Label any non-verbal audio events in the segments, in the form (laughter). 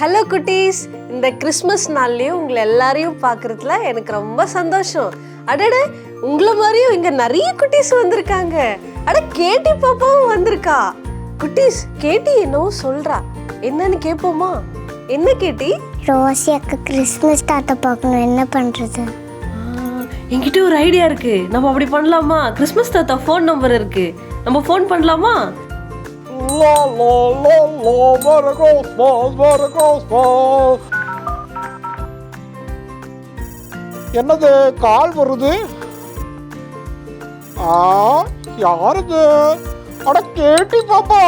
Hello குட்டீஸ். இந்த Christmas நாள்லயும் உங்களை எல்லாரையும் பார்க்கறதுல எனக்கு ரொம்ப சந்தோஷம். அடட உங்களை மாதிரியும் இங்க நிறைய குட்டீஸ் வந்திருக்காங்க. அட கேட்டி பாப்பாவும் வந்திருக்கா. குட்டீஸ் கேட்டி என்னவோ சொல்றா. என்னன்னு கேட்போமா என்ன கேட்டி? ரோசி அக்கா கிறிஸ்மஸ் தாத்தா பார்க்கணும் என்ன பண்ணுறது என்கிட்ட ஒரு ஐடியா இருக்கு. நம்ம அப்படி பண்ணலாமா? கிறிஸ்மஸ் தாத்தா ஃபோன் நம்பர் இருக்கு. நம்ம ஃபோன் பண்ணலாமா? La la la la, what a golf ball, what a Merry ball. என்னது கால் வருது ஆ யாருது அட கேட்டி பாப்பா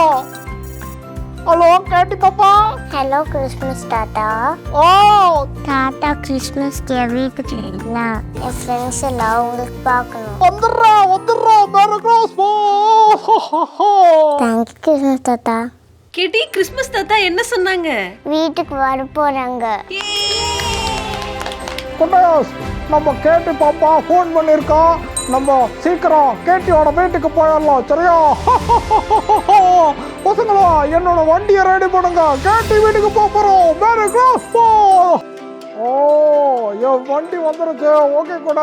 ஹலோ கேட்டி பாப்பா. ஹலோ கிறிஸ்மஸ் தாத்தா. ஓ. தாத்தா கிறிஸ்மஸ்க்கு என் வீட்டுக்கு வரலாம் என் ஃப்ரெண்ட்ஸ் எல்லாம் உங்களுக்கு பார்க்கணும். வந்துடுறா வந்துடுறா மேரி கிறிஸ்மஸ் தேங்க்யூ கிறிஸ்மஸ் தாத்தா. கேட்டி கிறிஸ்மஸ் தாத்தா என்ன சொன்னாங்க? வீட்டுக்கு வர குட்டஸ் நம்ம கேட்டி பாப்பா ஃபோன் பண்ணியிருக்கோம் நம்ம சீக்கிரம் கேட்டியோட வீட்டுக்கு போயிடலாம் சரியா? பசங்களா என்னோட வண்டியை ரெடி பண்ணுங்க. கேட்டி வீட்டுக்கு போக போகிறோம் மேரி கிறிஸ்மஸ் ஓ என் வண்டி வந்துருச்சு. ஓகே கூட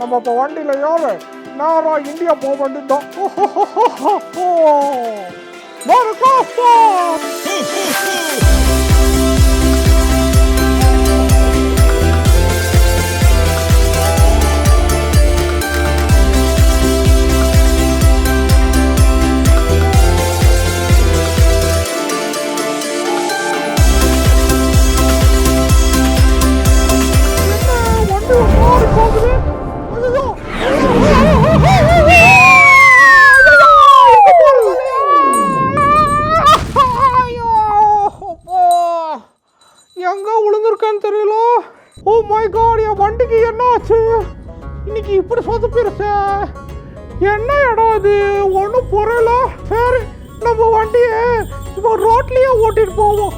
நம்ம இப்போ வண்டியில் ஏறு நேரம் இந்தியா போக வேண்டியதுதான். மேரி கிறிஸ்மஸ் வண்டி மை காட் என் வண்டிக்கு என்ன ஆச்சு இன்னைக்கு இப்படி சொதப்பிருச்சே. என்ன இடம் இது? ஒன்றும் புரியல. சரி நம்ம வண்டியை இப்போ ரோட்லேயே ஓட்டிட்டு போவோம்.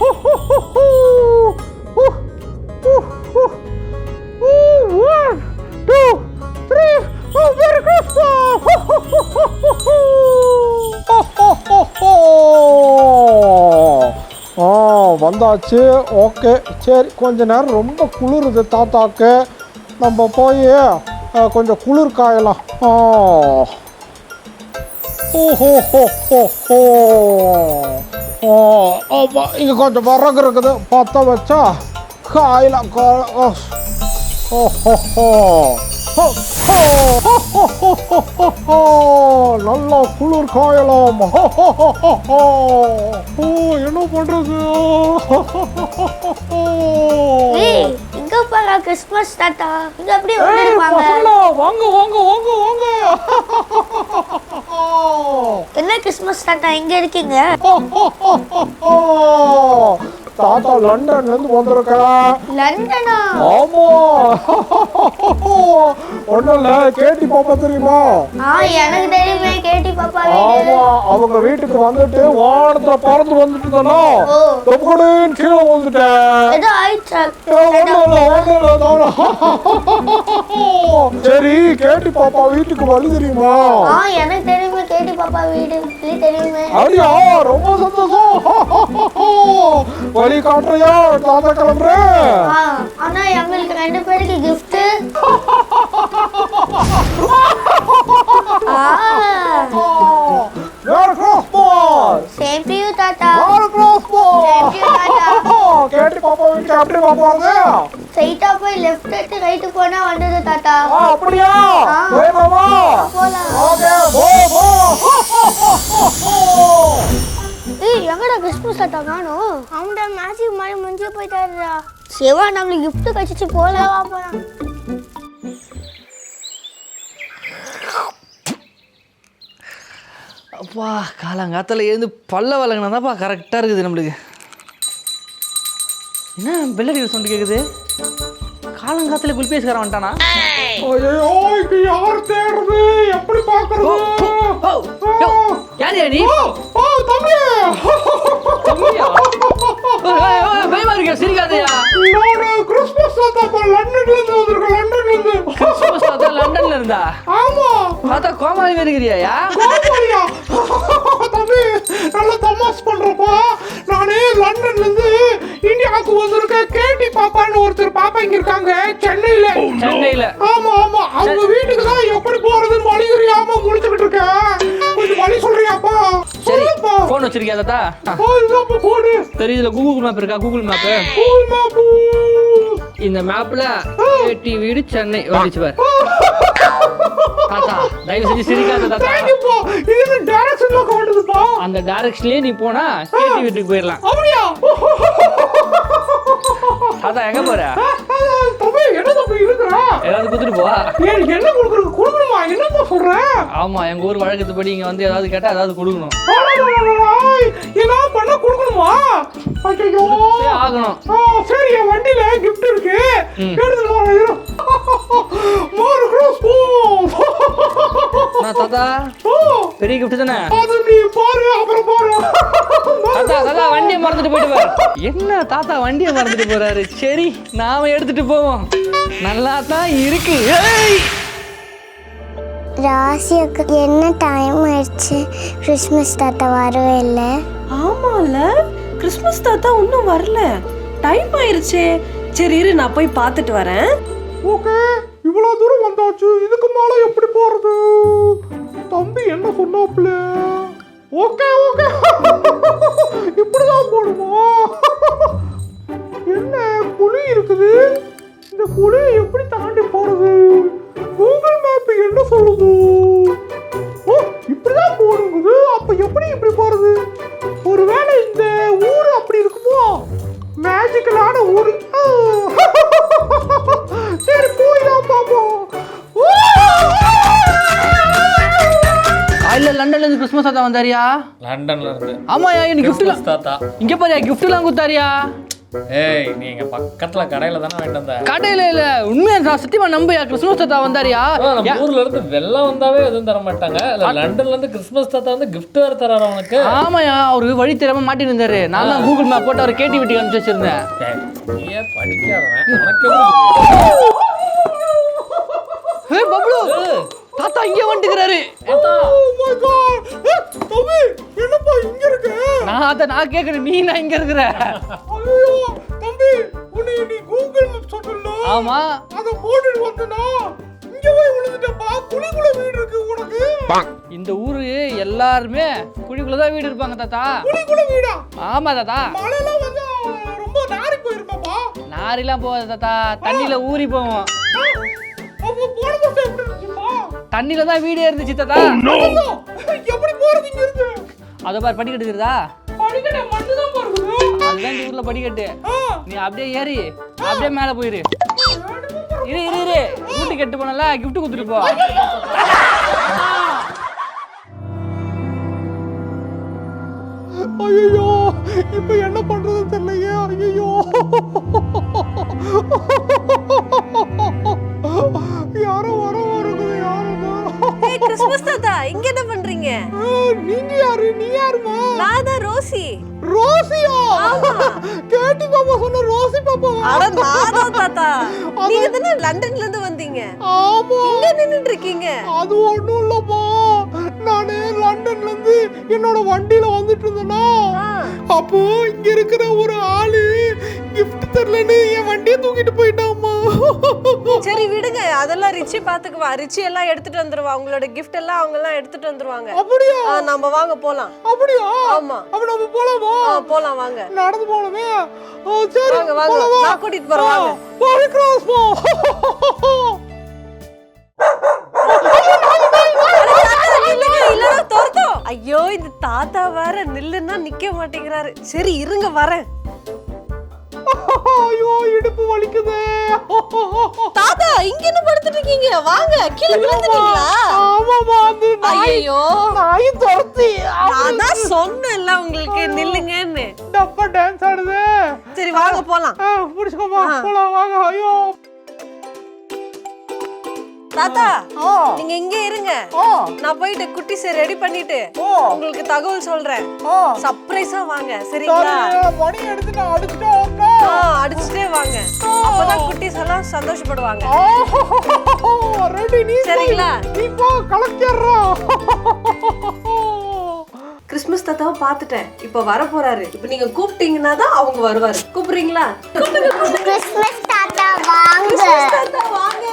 வந்தாச்சு. ஓகே சரி கொஞ்ச நேரம் ரொம்ப குளிருது தாத்தாக்கு. நம்ம போய் கொஞ்சம் குளிர் காயலாம். ஓஹோ ஹோ ஹோ ஹோ ஆமாம் இங்கே கொஞ்சம் வரகு இருக்குது. பார்த்தா வச்சா காயலாம் ஓஹோ ஹோ ஹோ நல்ல குளிர் காயலாம் என்ன பண்றது இங்க பாரு கிறிஸ்மஸ் தாத்தா இங்க எப்படி வாங்க வாங்க வாங்க வாங்க என்ன கிறிஸ்மஸ் தாத்தா எங்க இருக்கீங்க தாத்தா லண்டன்ல இருந்து வந்திருக்கேன் லண்டனா? ஆமா. ஒண்ணும் இல்ல கேட்டி பாப்பா தெரியுமா? எனக்கு தெரியுமே கேட்டி பாப்பா ஆமா அவங்க வீட்டுக்கு வந்துட்டு வானத்துல பறந்து வந்துட்டு தானா ஓ. தொப்புக்கடின்னு கீழே வந்துட்டேன். சரி கேட்டி பாப்பா வீட்டுக்கு வழி தெரியுமா? எனக்கு தெரியுமே கேட்டி பாப்பா வீடு. தெரியுமே. அப்படியா ரொம்ப சந்தோஷம். ஹெலிகாப்டரையா தாத்தா கிளம்புறேன் ஆனா எங்களுக்கு ரெண்டு பேருக்கு கிஃப்ட் சேம் டு யூ தாத்தா. வால் கிராஸ் பால் கேட்டு பாப்பா வீட்டுக்கு அப்படியே பாப்பா வந்து ஸ்ட்ரைட்டா போய் லெஃப்ட் எடுத்து ரைட் போனா வந்தது தாத்தா. ஆ அப்படியா? போய் பாப்பா. போலாம். ஓகே போ போ. (laughs) ஏய் எங்கடா கிறிஸ்மஸ் தாத்தா காணோம்? அவன்டா மேஜிக் மாதிரி முடிஞ்சு போயிட்டாருடா. சிவா நம்மளுக்கு gift கழிச்சு போலாம் வா போலாம் அப்பா காலங்காத்தால எழுந்து பல்ல வளங்கினா தான்ப்பா கரெக்டாக இருக்குது நம்மளுக்கு. என்ன பெல்லடி சவுண்டு கேட்குது காலங்காத்தால குல்பேஸ்காரன் வந்துட்டானா? ஐயோ இது யார் தேடுறது? எப்படி பாக்குறது ஓ, யோ, யாருயா நீ? தம்பியா? பயமா இருக்கியா சிரிக்காதயா? நான் கிறிஸ்மஸ் தாத்தா லண்டன்ல இருந்து வந்திருக்கேன் லண்டன்ல இருந்து. கிறிஸ்மஸ் தாத்தா லண்டன்ல இருந்தா? ஆமா. பார்த்தா கோமாளி இருக்கிறியா கோமாளியா? தம்பி நல்ல தமாஸ் பண்றப்பா. நானே லண்டன்ல இருந்து இந்தியாவுக்கு இங்க இருக்காங்க சென்னையில. சென்னையில. ஆமா ஆமா. அவங்க வீட்டுக்கு தான் எப்படி போறதுன்னு வழி தெரியாம முடிச்சுக்கிட்டு இருக்கேன். கொஞ்சம் வழி சொல்றியாப்பா? சரி போன் வச்சிருக்கியா தாத்தா? இதுல கூகுள் மேப் இருக்கா? கூகுள் மேப்பு இந்த மேப்ல ஏடி வீடு சென்னை வந்துச்சு பாரு. தாத்தா தயவு செஞ்சு சிரிக்காத தாத்தா. தேங்க்யூப்பா இது டைரக்ஷன் நோக்க வேண்டியதுப்பா அந்த டைரக்ஷன்லயே நீ போனா கேடி வீட்டுக்கு போயிடலாம் அப்படியா? தாத்தா எங்க போற? தம்பி என்ன தம்பி இருக்கிற? ஏதாவது குத்துட்டு போ. என்ன கொடுக்குறது என்னப்பா சொல்ற? ஆமா எங்க ஊர் வழக்கத்துப்படி இங்க வந்து ஏதாவது கேட்டா ஏதாவது கொடுக்கணும். என்ன பண்ண கொடுக்கணுமா? ஐயோ ஆகணும். சரி என் வண்டியில gift இருக்கு. ம். எடுத்துட்டு வா, இரு. மாறு cross போ. நான் தாத்தா பெரிய gift தானே? அது நீ பாரு அப்புறம் பாரு. தாத்தா தாத்தா வண்டியை மறந்துட்டு போயிட்டு பாரு. என்ன தாத்தா வண்டியை மறந்துட்டு போறாரு? சரி நாம எடுத்துட்டு போவோம். நல்லா தான் இருக்கு. ஏய்! ராசியாக்கு என்ன டைம் ஆயிடுச்சு? கிறிஸ்மஸ் தாத்தா வரவே இல்லை. ஆமால. கிறிஸ்மஸ் தாத்தா இன்னும் வரல. டைம் ஆயிருச்சே. சரி இரு நான் போய் பார்த்துட்டு வரேன். ஓகே இவ்வளவு தூரம் வந்தாச்சு. இதுக்கு மேல எப்படி போறது? தம்பி என்ன சொன்னாப்ல ஓகே ஓகே இப்படிதான் போடுமா (laughs) என்ன குழி இருக்குது? இந்த குழியை எப்படி தாண்டி என்ன சொல்லுது ஓ இப்படிதான் போடுங்குது அப்ப எப்படி இப்படி போறது? ஒருவேளை இந்த ஊர் அப்படி இருக்குமோ? மேஜிக்கலான ஊர். சரி போய் தான் பார்ப்போம் இல்ல லண்டன்ல இருந்து கிறிஸ்மஸ் தாத்தா வந்தாரியா? லண்டன்ல இருந்து. ஆமாயா எனக்கு கிஃப்ட்லாம் தாத்தா. இங்க பாரியா கிஃப்ட்லாம் கொடுத்தாரியா ஏய் நீங்க பக்கத்துல கடையில தானே வாங்கிட்டு வந்த? கடையில இல்ல உண்மையா நான் சத்தியமா நம்பியா கிறிஸ்மஸ் தாத்தா வந்தாரியா? நம்ம ஊர்ல இருந்து வெள்ளம் வந்தாவே எதுவும் தர மாட்டாங்க. லண்டன்ல இருந்து கிறிஸ்மஸ் தாத்தா வந்து gift வேற தராரு அவனுக்கு. ஆமாயா அவரு வழி தெரியாம மாட்டிட்டு இருந்தாரு. நான் தான் கூகுள் மேப் போட்டு அவர் கேட்டி விட்டு அனுப்பிச்சு வச்சிருந்தேன். நீயே படிக்காதவன். உனக்கு எப்படி தாத்தா இங்க வந்துக்கிறாரு. தம்பி என்னப்பா இங்க இருக்கு? நான் அத நான் கேக்குறேன் நீ நான் இங்க இருக்கிற. ஐயோ தம்பி உன்னை நீ கூகுள் மேப் சொன்னல ஆமா. அத போட்டுட்டு வந்தனா இங்க போய் விழுந்துட்டப்பா குழிக்குள்ள வீடு இருக்கு உனக்கு. இந்த ஊரு எல்லாருமே குழிக்குள்ளதான் வீடு இருப்பாங்க தாத்தா. குழிக்குள்ள வீடா? ஆமா தாத்தா. மழைலாம் வந்து ரொம்ப நாரி போயிருப்பாப்பா நாரிலாம் போகாது தாத்தா. தண்ணியில ஊறி போவோம். அப்போ போன மாசம் எப்படி இருந்துச்சுப்பா? தண்ணியில தான் வீடே இருந்துச்சு தாத்தா ஐயோ, எப்படி போறது இங்க இருந்து? அதை பாரு படிக்கட்டு இருக்குதா? படிக்கட்ட மண்ணு தான் போறது. அதுதான் இந்த ஊர்ல படிக்கட்டு. நீ அப்படியே ஏறி அப்படியே மேல போயிரு. இரு இரு இரு. வீட்டு கெட்டு போனல gift கொடுத்துட்டு போ. ஐயோ. இப்போ என்ன பண்றது தெரியலையே ஐயோ யாரோ வர வருது கிறிஸ்மஸ் தாத்தா இங்க என்ன பண்றீங்க? நீங்க யாரு? நீ யாருமா? நான் தான் ரோசி ரோசியா கேட்டி பாப்பா சொன்ன ரோசி பாப்பா. அட நான் தாத்தா. நீங்க தானே லண்டன்ல இருந்து வந்தீங்க? ஆமா. இங்க நின்னுட்டு இருக்கீங்க. அது ஒண்ணும் இல்லப்பா. நானு லண்டன்ல இருந்து என்னோட வண்டியில வந்துட்டு இருந்தேனா. அப்போ இங்க இருக்கிற ஒரு ஆளு gift தரலன்னு என் வண்டியை தூக்கிட்டு போயிட்டாம்மா சரி விடுங்க. அதெல்லாம் ரிச்சி பாத்துக்குவா. ரிச்சி எல்லாம் எடுத்துட்டு வந்துருவா. உங்களோட gift எல்லாம் அவங்க எல்லாம் எடுத்துட்டு வந்துருவாங்க. அப்படியா? நம்ம வாங்க போலாம். அப்படியா? ஆமா. அப்ப நம்ம போலாமா? போலாம் வாங்க. நடந்து போலாமே? ஆ, சரி வாங்க வாங்க? நான் கூட்டிட்டு போறேன் வாங்க. வாங்க cross போ. ஐயோ இந்த தாத்தா வேற நில்லுன்னா நிக்க மாட்டேங்கிறாரு. சரி இருங்க வரேன். ஐயோ இடுப்பு வலிக்குதே. தாத்தா இங்க என்ன படுத்துட்டு இருக்கீங்க? வாங்க கீழே விழுந்துட்டீங்களா? ஆமாமா நாய். ஐயோ நாய் துரத்தி நான் தான் சொன்னேன்ல உங்களுக்கு நில்லுங்கன்னு. டப்பா டான்ஸ் ஆடுது. சரி வாங்க போலாம். பிடிச்சுக்கோமா போலாம் வாங்க ஐயோ. தாத்தா நீங்க இங்க இருங்க. நான் போயிட்டு குட்டிஸை ரெடி பண்ணிட்டு உங்களுக்கு தகவல் சொல்றேன். சர்ப்ரைஸா வாங்க சரிங்களா? சரி, மணி எடுத்து நான் அடிச்சுட்டு வரணும் ஆ, அடிச்சுட்டே வாங்க. அப்பதான் குட்டீஸ் எல்லாம் சந்தோஷப்படுவாங்க சரிங்களா? நீ போ கலக்கிறோம் கிறிஸ்மஸ் தாத்தாவை பார்த்துட்டேன். இப்போ வர போறாரு இப்போ நீங்க கூப்பிட்டீங்கன்னா தான் அவங்க வருவாரு. கூப்பிடுறீங்களா. கிறிஸ்மஸ் தாத்தா வாங்க. கிறிஸ்மஸ் தாத்தா வாங்க.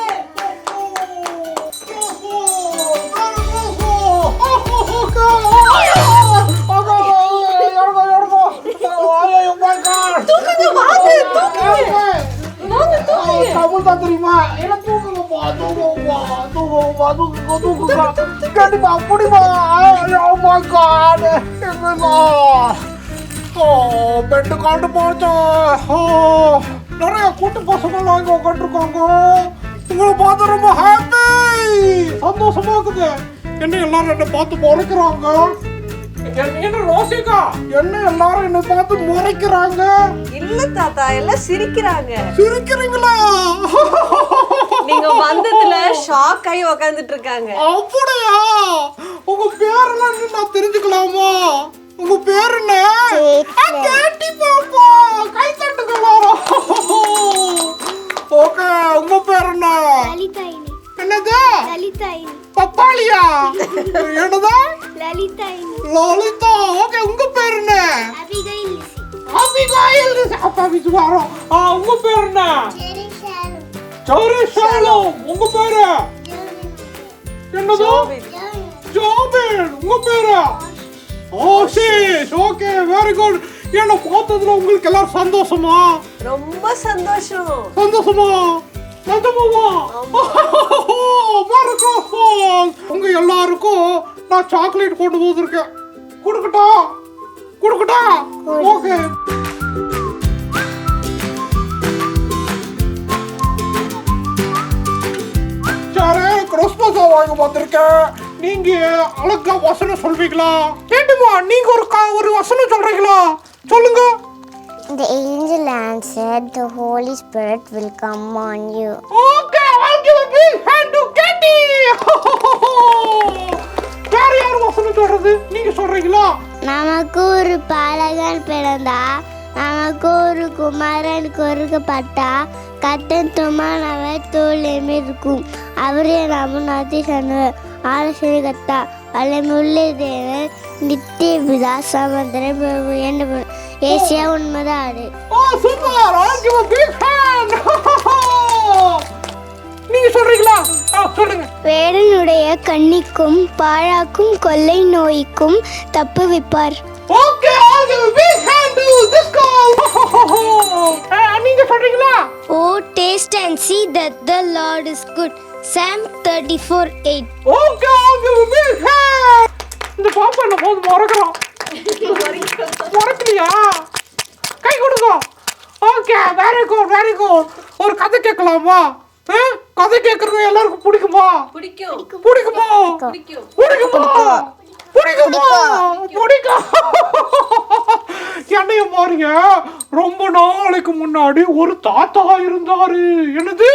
தூக்குங்க தெரியுமா என்ன தூக்குங்கப்பா தூக்குங்கப்பா தூக்குங்கப்பா தூக்குங்க தூக்குங்க கண்டிப்பா அப்படிமா Oh my god எங்கம்மா ஓ பெட்டு காண்டு போச்சு ஓ நிறைய கூட்டு பசங்களாம் இங்க உட்காந்துருக்காங்க உங்களை பார்த்து ரொம்ப ஹாப்பி சந்தோஷமா இருக்குது என்ன எல்லாரும் என்ன பார்த்து முறைக்கிறாங்க என்ன- என்ன ரோசிகா என்ன எல்லாரும் என்ன பார்த்து முறைக்கிறாங்க? இல்ல தாத்தா எல்லாம் சிரிக்கிறாங்க. சிரிக்கிறீங்களா? நீங்க வந்ததுல ஷாக் ஆகி உக்காந்துட்டு இருக்காங்க. அப்படியா? உங்க பேரெல்லாம் நான் தெரிஞ்சுக்கலாமா? உங்க பேர் என்ன? கேட்டி பாப்பா. கை தட்டுங்க எல்லாரும். ஓகே உங்க பேர் என்ன? என்னது? லலிதாயினி. பப்பாளியா? என்னதா? லலிதாயினி. லலிதா. ஓகே ஆ உங்க பேர் என்ன சௌரி ஷாலோம் உங்க பேரு? என்னது? ஜோபின் உங்க பேரு? ஓஷிஷ் ஓகே வெரி குட் என்ன பார்த்ததுல உங்களுக்கு எல்லாரும் சந்தோஷமா? ரொம்ப சந்தோஷம். சந்தோஷமா? Merry Christmas. உங்க எல்லாருக்கும் நான் சாக்லேட் கொண்டு வந்திருக்கேன். கொடுக்கட்டா? கொடுக்கட்டா? ஓகே. கிறிஸ்மஸ் வாங்க வந்திருக்கேன் நீங்க அழகா வசனம் சொல்வீங்களா? கேட்டுமா நீங்க ஒரு ஒரு வசனம் சொல்றீங்களா? சொல்லுங்க. The angel answered, The Holy Spirit will come on you. Okay I'll give a big hand to Katy (laughs) வேற யார் வசனம் சொல்றது? நீங்க சொல்றீங்களா? நமக்கு ஒரு பாலகன் பிறந்தா நமக்கு ஒரு குமாரன் கொடுக்கப்பட்டா கட்டன் துமானவை தோல் இருக்கும். அவரே நம்ம நாத்தி சொன்னவர் ஆலோசனை கத்தா வல்லமுள்ள தேவன் நித்திய சமுத்திரம் என்ன ஏசியா உண்மைதான் (laughs) வேடனுடைய கண்ணிக்கும் பாழாக்கும் கொள்ளை நோய்க்கும் தப்பு வைப்பார். ஓகே (laughs) நீங்க சொல்றீங்களா? Taste and see that the Lord is good. Psalm thirty four eight okay big hand இந்த பாப்பா என்ன போது மறக்கிறோம் மறக்கலையா கை கொடுங்க. Okay very good very good ஒரு கதை கேட்கலாமா? கதை கேட்கறது எல்லாருக்கும் பிடிக்குமா? பிடிக்கும். பிடிக்குமா? பிடிக்கும். பிடிக்குமா? பிடிக்குமா? என்னைய மாறிய ரொம்ப நாளைக்கு முன்னாடி ஒரு தாத்தா இருந்தாரு. என்னது?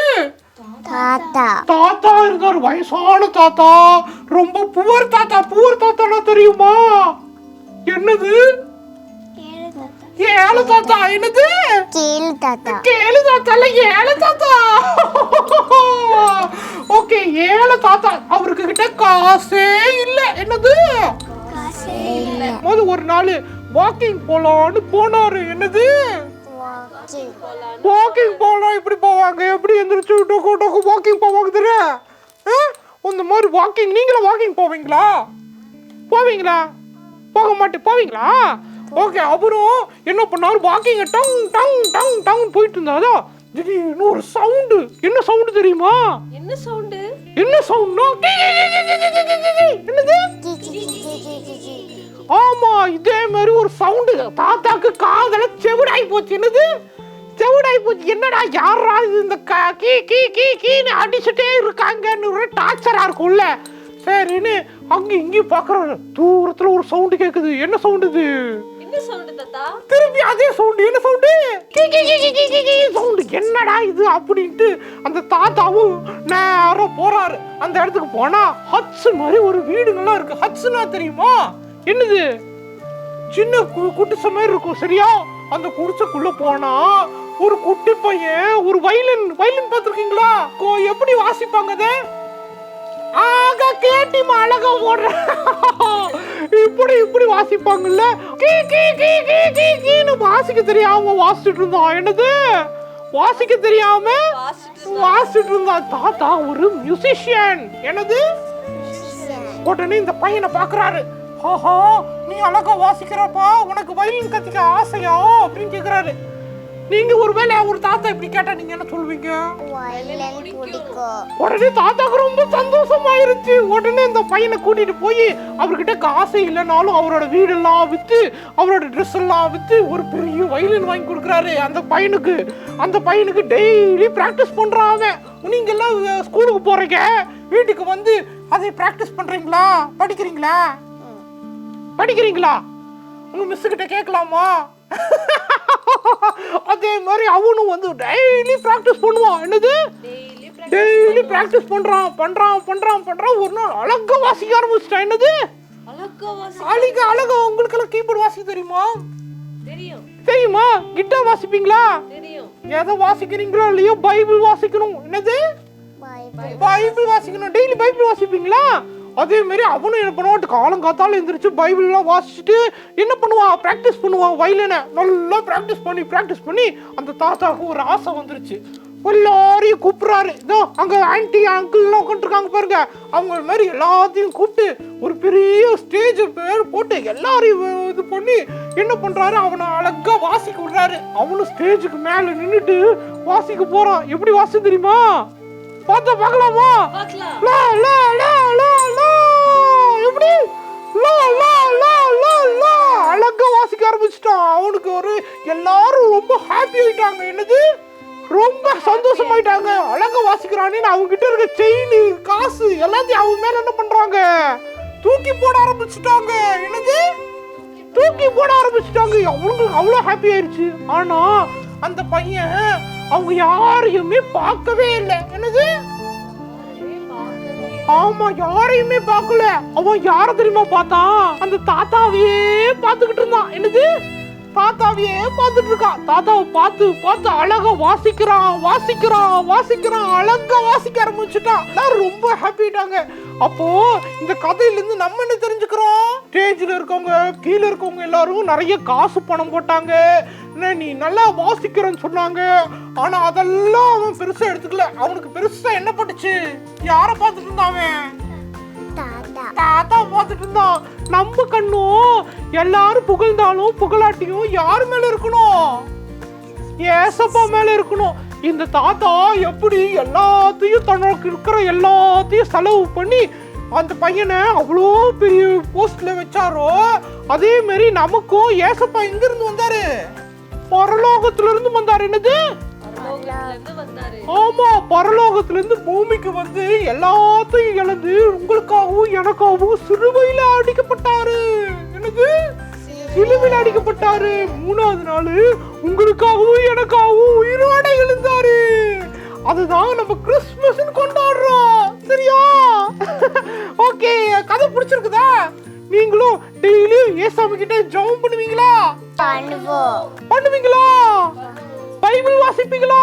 தாத்தா. தாத்தா இருந்தாரு. வயசான தாத்தா. ரொம்ப புவர் தாத்தா. புவர் தாத்தானா தெரியுமா? என்னது? ஏழு தாத்தா. என்னது? கேளு தாத்தா. கேளு தாத்தா. இல்ல ஏழு தாத்தா. ஓகே ஏழு தாத்தா. அவருக்கு கிட்ட காசே இல்ல. என்னது? போது ஒரு நாள் வாக்கிங் போலான்னு போனாரு என்னது வாக்கிங் போலாம் எப்படி போவாங்க எப்படி எந்திரிச்சு டொக்கு டொக்கு வாக்கிங் போவாங்க தெரியும் ஆ? இந்த மாதிரி வாக்கிங் நீங்களும் வாக்கிங் போவீங்களா போவீங்களா போக மாட்டேன் போவீங்களா ஓகே அப்புறம் என்ன பண்ணாரு வாக்கிங் டங் டங் டங் டங் போயிட்டு இருந்தாதா திடீர்னு ஒரு சவுண்டு என்ன சவுண்டு தெரியுமா என்ன சவுண்டு என்ன சவுண்ட்னா என்னது ஆமா இதே மாதிரி ஒரு சவுண்டு தாத்தாக்கு காதல செவிடாய் போச்சு. என்னது? செவிடாய் போச்சு. என்னடா யாரா இது? இந்த க- கீ கீ கீன்னு அடிச்சுட்டே இருக்காங்கன்னு ஒரு டார்ச்சரா இருக்கும்ல. சரின்னு அங்க இங்கேயும் பாக்குறாரு தூரத்துல ஒரு சவுண்டு கேக்குது. என்ன சவுண்டு இது? என்ன சவுண்டு தாத்தா? திருப்பி அதே சவுண்டு என்ன சவுண்டு சவுண்டு என்னடா இது அப்படின்ட்டு அந்த தாத்தாவும் நேரா போறாரு. அந்த இடத்துக்கு போனா ஹட்ஸ் மாதிரி ஒரு வீடுங்கெல்லாம் இருக்கு. ஹட்ஸ்னா தெரியுமா? என்னது? சின்ன குடிசை மாதிரி இருக்கும் சரியா? அந்த குடிசைக்குள்ள போனா ஒரு குட்டி பையன் ஒரு வயலின் வயலின் பார்த்துருக்கீங்களா? கோ- எப்படி வாசிப்பாங்க அதை? ஆக கேட்டி அழகா ஓடுற. இப்படி இப்படி வாசிப்பாங்கல்ல? கீ கீ கீ கீ கீ கீன்னு வாசிக்க தெரியாம வாசிச்சுட்டு இருந்தான் என்னது? வாசிக்க தெரியாம வாசிட்டு இருந்தா தாத்தா ஒரு மியூசிஷியன் என்னது? உடனே இந்த பையனை பாக்குறாரு. ஆஹா நீ அழகா வாசிக்கிறப்பா உனக்கு வயலின் கத்துக்க ஆசையா? அப்படின்னு கேக்குறாரு. நீங்க ஒருவேளை ஒரு தாத்தா இப்படி கேட்டா நீங்க என்ன சொல்வீங்க உடனே தாத்தாக்கு ரொம்ப சந்தோஷமாயிருச்சு. உடனே இந்த பையனை கூட்டிட்டு போய் அவர்கிட்ட காசு இல்லைனாலும் அவரோட வீடெல்லாம் வித்து அவரோட ட்ரெஸ் எல்லாம் வித்து ஒரு பெரிய வயலின் வாங்கி கொடுக்குறாரு. அந்த பையனுக்கு அந்த பையனுக்கு டெய்லி பிராக்டிஸ் பண்றான் அவன். நீங்க எல்லாம் ஸ்கூலுக்கு போறீங்க. வீட்டுக்கு வந்து அதை பிராக்டிஸ் பண்றீங்களா? படிக்கிறீங்களா? படிக்கிறீங்களா? உங்க மிஸ் கிட்ட கேட்கலாமா? அதே மாதிரி அவனும் வந்து டெய்லி பிராக்டிஸ் பண்ணுவான். என்னது? டெய்லி பிராக்டிஸ் பண்றான் பண்றான் பண்றான் பண்றான். ஒரு நாள் அழகா வாசிக்க ஆரம்பிச்சிட்டான். என்னது? அழக அழகா உங்களுக்கு எல்லாம் கீபோர்டு வாசிக்க தெரியுமா? தெரியும். தெரியுமா? கிட்டார் வாசிப்பீங்களா? தெரியும். எதை வாசிக்கிறீங்களோ இல்லையோ பைபிள் வாசிக்கணும். என்னது? பைபிள் வாசிக்கணும். டெய்லி பைபிள் வாசிப்பீங்களா? அதே மாதிரி அவனும் என்ன பண்ணுவான்? காலங்காத்தால எந்திரிச்சு பைபிள் எல்லாம் வாசிச்சுட்டு என்ன பண்ணுவான்? பிராக்டிஸ் பண்ணுவான். வயலினை நல்லா பிராக்டிஸ் பண்ணி பிராக்டிஸ் பண்ணி அந்த தாத்தாவுக்கு ஒரு ஆசை வந்துருச்சு. எல்லாரையும் கூப்பிடுறாரு. இதோ அங்க ஆன்டி அங்கிள் எல்லாம் உட்காந்துருக்காங்க பாருங்க. அவங்க மாதிரி எல்லாத்தையும் கூப்பிட்டு ஒரு பெரிய ஸ்டேஜ் பேர் போட்டு எல்லாரையும் இது பண்ணி என்ன பண்றாரு? அவனை அழகா வாசிக்க விடுறாரு. அவனும் ஸ்டேஜுக்கு மேல நின்னுட்டு வாசிக்க போறான். எப்படி வாசி தெரியுமா? பார்த்தா பார்க்கலாமா? பார்க்கலாம் லா லா லா லா லா எப்படி அழகா வாசிக்க ஆரம்பிச்சிட்டான். அவனுக்கு ஒரு எல்லாரும் ரொம்ப ஹாப்பி ஆயிட்டாங்க. என்னது? ரொம்ப சந்தோஷமாயிட்டாங்க. அழகா வாசிக்கிறானே. அவங்க கிட்ட இருக்க செயின் காசு எல்லாத்தையும் அவங்க மேல என்ன பண்றாங்க? தூக்கி போட ஆரம்பிச்சிட்டாங்க. என்னது? தூக்கி போட ஆரம்பிச்சிட்டாங்க. அவங்களுக்கு அவ்வளோ ஹாப்பி ஆயிடுச்சு ஆனா அந்த பையன் அவங்க யாரையுமே பார்க்கவே இல்லை. என்னது? ஆமா யாரையுமே பார்க்கல. அவன் யார தெரியுமா பார்த்தான் அந்த தாத்தாவையே பார்த்துக்கிட்டு இருந்தான். என்னது? தாத்தாவையே பார்த்துட்டு இருக்கான். தாத்தாவை பார்த்து பார்த்து அழகா வாசிக்கிறான் வாசிக்கிறான் வாசிக்கிறான். அழகா வாசிக்க ஆரம்பிச்சுட்டான். எல்லாரும் ரொம்ப ஹாப்பிட்டாங்க அப்போ இந்த கதையில இருந்து நம்ம என்ன தெரிஞ்சுக்கிறோம்? ஸ்டேஜ்ல இருக்கவங்க கீழே இருக்கவங்க எல்லாரும் நிறைய காசு பணம் போட்டாங்க. நீ நல்லா வாசிக்கிறன்னு சொன்னாங்க. ஆனா அதெல்லாம் அவன் பெருசா எடுத்துக்கல. அவனுக்கு பெருசா என்ன பட்டுச்சு? யார பார்த்துட்டு இருந்தான் அவன்? தாத்தா. பார்த்துட்டு இருந்தான். நம்ம கண்ணும் எல்லாரும் புகழ்ந்தாலும் புகழாட்டியும் யார் மேல இருக்கணும்? ஏசப்பா மேல இருக்கணும். இந்த தாத்தா எப்படி எல்லாத்தையும் தனக்கு இருக்கிற எல்லாத்தையும் செலவு பண்ணி அந்த பையனை அவ்வளோ பெரிய போஸ்ட்ல வச்சாரோ? அதே மாதிரி நமக்கும் ஏசப்பா எங்க இருந்து வந்தாரு? பரலோகத்துல இருந்து வந்தாரு. என்னது? ஆமா பரலோகத்துல இருந்து பூமிக்கு வந்து எல்லாத்தையும் இழந்து உங்களுக்காகவும் எனக்காகவும் சிலுவையில அடிக்கப்பட்டாரு. எனக்கு சிலுவையில அடிக்கப்பட்டாரு. மூணாவது நாள் உங்களுக்காகவும் எனக்காகவும் உயிரோட எழுந்தாரு அதுதான் நம்ம கிறிஸ்துமஸ் கொண்டாடுறோம். சரியா? ஓகே கதை பிடிச்சிருக்குதா? நீங்களும் டெய்லி ஏசாமி கிட்ட ஜெபம் பண்ணுவீங்களா? பண்ணுவீங்களா? பைபிள் வாசிப்பீங்களா?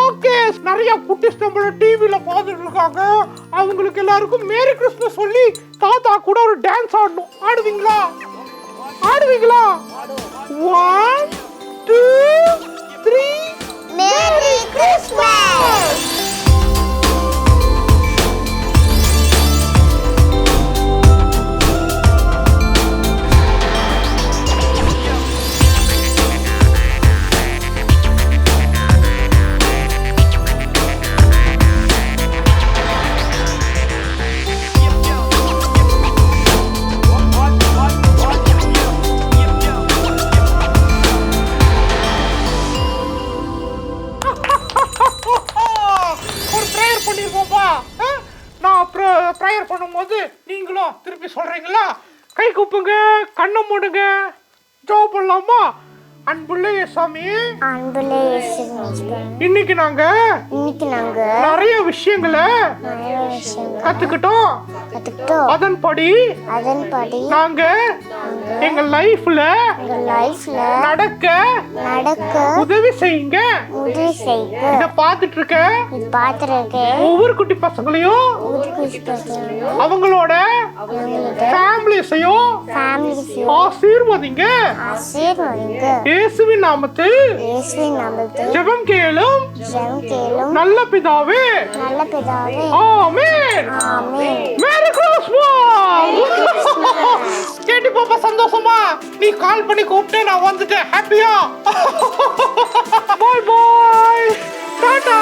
ஓகே. நிறைய குட்டிஸ் நம்மள டிவில பார்த்துட்டு இருக்காங்க. அவங்களுக்கு எல்லாருக்கும் மேரி கிறிஸ்மஸ் சொல்லி தாத்தா கூட ஒரு டான்ஸ் ஆடணும். ஆடுவீங்களா? ஆடுவீங்களா? One two three merry Christmas இயேசுவே இன்னைக்கு நாங்க இன்னைக்கு நாங்க நிறைய விஷயங்களை கத்துக்கிட்டோம். அதன்படி அதன்படி நாங்க எங்க லைஃப்ல எங்க லைஃப்ல நடக்க நடக்க உதவி செய்யுங்க. உதவி செய்ய இத பாத்துட்டு இருக்க இது ஒவ்வொரு குட்டி பசங்களையும் அவங்களோட ஃபேமிலிஸையும் ஃபேமிலிஸ் ஆசீர்வதிங்க. ஆசீர்வதிங்க. இயேசுவின் நாமத்தில் இயேசுவின் நாமத்தில் ஜெபம் கேளும். ஜெபம் கேளும். நல்ல பிதாவே. நல்ல பிதாவே. ஆமென். ஆமென். மேரி கிறிஸ்மஸ் கேட்டி பாப்பா சந்தோஷமா. நீ கால் பண்ணி கூப்பிட்டு நான் வந்துட்டேன். ஹாப்பியா பாய் பாய் டாடா